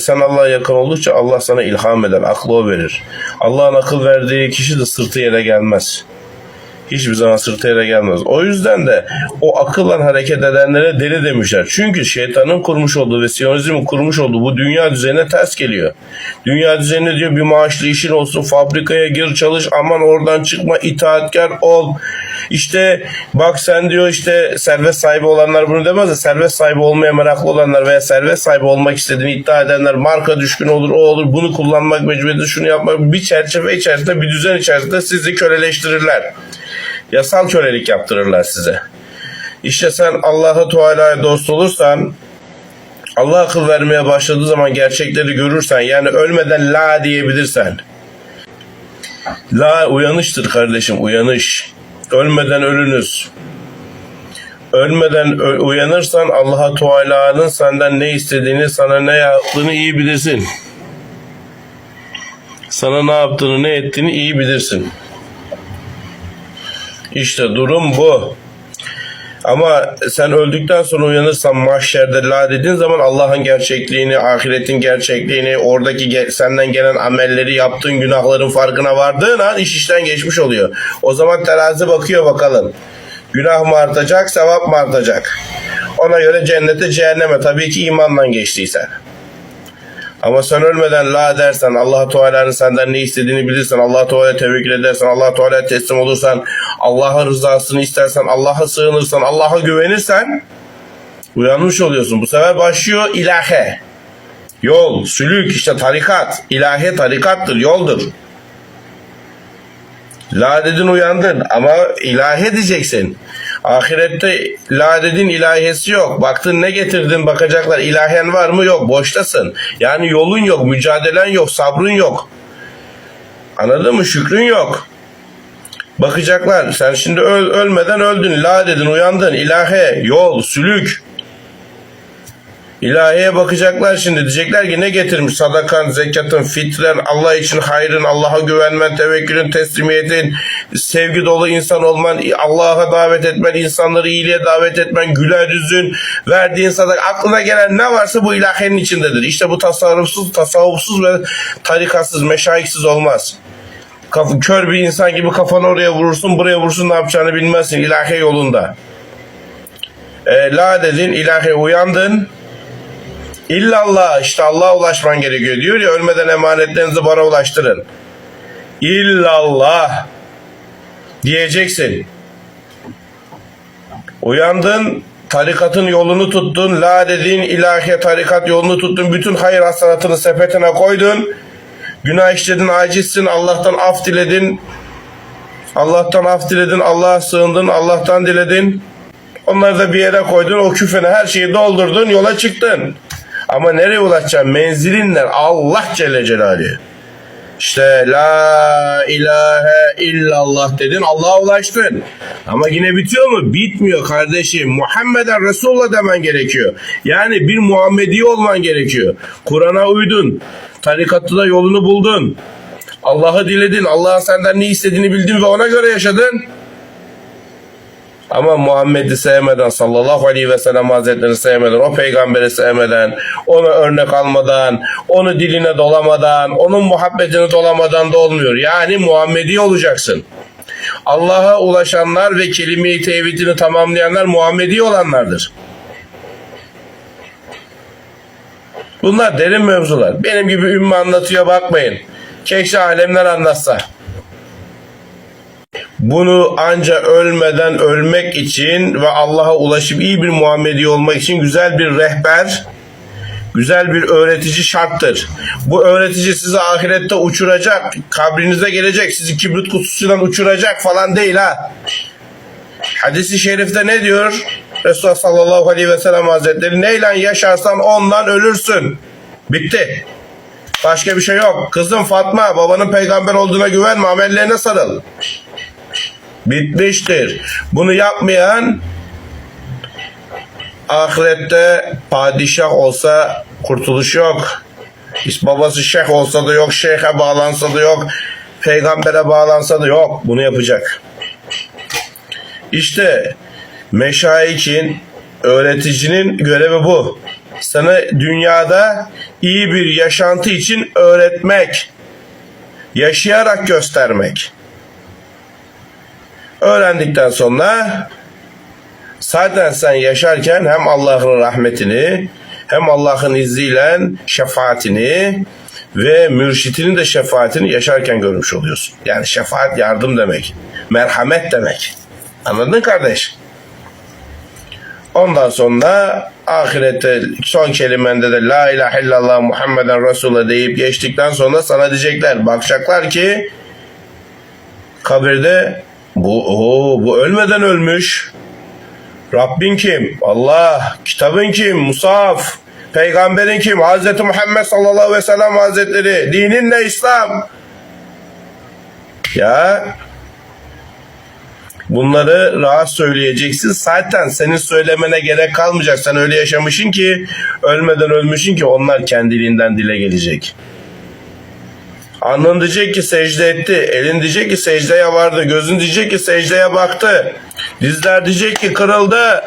Sen Allah'a yakın oldukça Allah sana ilham eder, aklı o verir. Allah'ın akıl verdiği kişi de sırtı yere gelmez. Hiçbir zaman sırtı yere gelmez. O yüzden de o akılla hareket edenlere deli demişler. Çünkü şeytanın kurmuş olduğu ve Siyonizmin kurmuş olduğu bu dünya düzenine ters geliyor. Dünya düzenine diyor bir maaşlı işin olsun, fabrikaya gir çalış, aman oradan çıkma, itaatkar ol. İşte bak sen diyor işte servet sahibi olanlar bunu demez de servet sahibi olmaya meraklı olanlar veya servet sahibi olmak istediğini iddia edenler marka düşkün olur, o olur, bunu kullanmak mecburiyetti, şunu yapmak bir çerçeve içerisinde, bir düzen içerisinde sizi köleleştirirler. Yasal kölelik yaptırırlar size. İşte sen Allah'a Teala'ya dost olursan Allah akıl vermeye başladığı zaman gerçekleri görürsen yani ölmeden la diyebilirsen. La uyanıştır kardeşim uyanış. Ölmeden ölünüz. Ölmeden uyanırsan Allah'a Teala'nın senden ne istediğini sana ne yaptığını iyi bilirsin. Sana ne yaptığını ne ettiğini iyi bilirsin işte durum bu. Ama sen öldükten sonra uyanırsan mahşerde la dediğin zaman Allah'ın gerçekliğini, ahiretin gerçekliğini, oradaki ge- senden gelen amelleri, yaptığın günahların farkına vardığın an iş işten geçmiş oluyor. O zaman terazi bakıyor bakalım. Günah mı artacak, sevap mı artacak? Ona göre cennete, cehenneme tabii ki imanla geçtiysen. Ama sen ölmeden la dersen, allah Teala'nın senden ne istediğini bilirsen, allah Teala'ya tevekkül edersen, allah Teala'ya teslim olursan, Allah'ın rızasını istersen, Allah'a sığınırsan, Allah'a güvenirsen uyanmış oluyorsun. Bu sefer başlıyor ilahe. Yol, sülük, işte tarikat. İlahe tarikattır, yoldur. La dedin uyandın ama ilahe diyeceksin. Ahirette la dedin ilahesi yok. Baktın ne getirdin bakacaklar. İlahen var mı? Yok. Boştasın. Yani yolun yok, mücadelen yok, sabrın yok. Anladın mı? Şükrün yok. Bakacaklar. Sen şimdi öl, ölmeden öldün. La dedin, uyandın. İlahe, yol, sülük. İlahiye bakacaklar şimdi. Diyecekler ki ne getirmiş? Sadakan, zekatın, fitren, Allah için hayrın, Allah'a güvenmen, tevekkülün, teslimiyetin, sevgi dolu insan olman, Allah'a davet etmen, insanları iyiliğe davet etmen, güler yüzün, verdiğin sadaka. Aklına gelen ne varsa bu ilahenin içindedir. İşte bu tasarrufsuz, tasavvufsuz ve tarikatsız, meşayiksiz olmaz. Kaf- kör bir insan gibi kafanı oraya vurursun, buraya vurursun ne yapacağını bilmezsin ilahe yolunda. E, la dedin, ilahe uyandın. İllallah işte Allah'a ulaşman gerekiyor. Diyor ya ölmeden emanetlerinizi bana ulaştırın. İllallah diyeceksin. Uyandın, tarikatın yolunu tuttun, la dediğin ilahiye tarikat yolunu tuttun, bütün hayır hasanatını sepetine koydun. Günah işledin, acizsin, Allah'tan af diledin. Allah'tan af diledin, Allah'a sığındın, Allah'tan diledin. Onları da bir yere koydun, o küfene her şeyi doldurdun, yola çıktın. Ama nereye ulaşacaksın? Menzilinle Allah Celle Celaluhu. İşte la ilahe illallah dedin Allah'a ulaştın. Ama yine bitiyor mu? Bitmiyor kardeşim. Muhammeden Resulullah demen gerekiyor. Yani bir Muhammedi olman gerekiyor. Kur'an'a uydun. Tarikatı da yolunu buldun. Allah'ı diledin. Allah'ın senden ne istediğini bildin ve ona göre yaşadın. Ama Muhammed'i sevmeden sallallahu aleyhi ve sellem hazretlerini sevmeden, o peygamberi sevmeden, onu örnek almadan, onu diline dolamadan, onun muhabbetini dolamadan da olmuyor. Yani Muhammedi olacaksın. Allah'a ulaşanlar ve kelime-i tevhidini tamamlayanlar Muhammedi olanlardır. Bunlar derin mevzular. Benim gibi ümmü anlatıyor bakmayın. Keşke alemler anlatsa. Bunu anca ölmeden ölmek için ve Allah'a ulaşıp iyi bir Muhammedi olmak için güzel bir rehber, güzel bir öğretici şarttır. Bu öğretici sizi ahirette uçuracak, kabrinize gelecek, sizi kibrit kutusundan uçuracak falan değil ha. Hadis-i şerifte ne diyor? Resulullah sallallahu aleyhi ve sellem hazretleri neyle yaşarsan ondan ölürsün. Bitti. Başka bir şey yok. Kızım Fatma babanın peygamber olduğuna güvenme amellerine sarıl bitmiştir. Bunu yapmayan ahirette padişah olsa kurtuluş yok. Babası şeyh olsa da yok, şeyhe bağlansa da yok, peygambere bağlansa da yok. Bunu yapacak. İşte meşayikin, öğreticinin görevi bu. sana dünyada iyi bir yaşantı için öğretmek, yaşayarak göstermek. Öğrendikten sonra zaten sen yaşarken hem Allah'ın rahmetini hem Allah'ın izniyle şefaatini ve mürşitinin de şefaatini yaşarken görmüş oluyorsun. Yani şefaat yardım demek. Merhamet demek. Anladın kardeş? Ondan sonra ahirette son kelimende de La ilahe illallah Muhammeden Resulullah deyip geçtikten sonra sana diyecekler. Bakacaklar ki kabirde bu, oo, bu ölmeden ölmüş. Rabbin kim? Allah. Kitabın kim? Musaf. Peygamberin kim? Hazreti Muhammed sallallahu aleyhi ve sellem hazretleri. Dinin ne? İslam. Ya bunları rahat söyleyeceksin. Zaten senin söylemene gerek kalmayacak. Sen öyle yaşamışsın ki ölmeden ölmüşsün ki onlar kendiliğinden dile gelecek. Alnın diyecek ki secde etti. Elin diyecek ki secdeye vardı. Gözün diyecek ki secdeye baktı. Dizler diyecek ki kırıldı.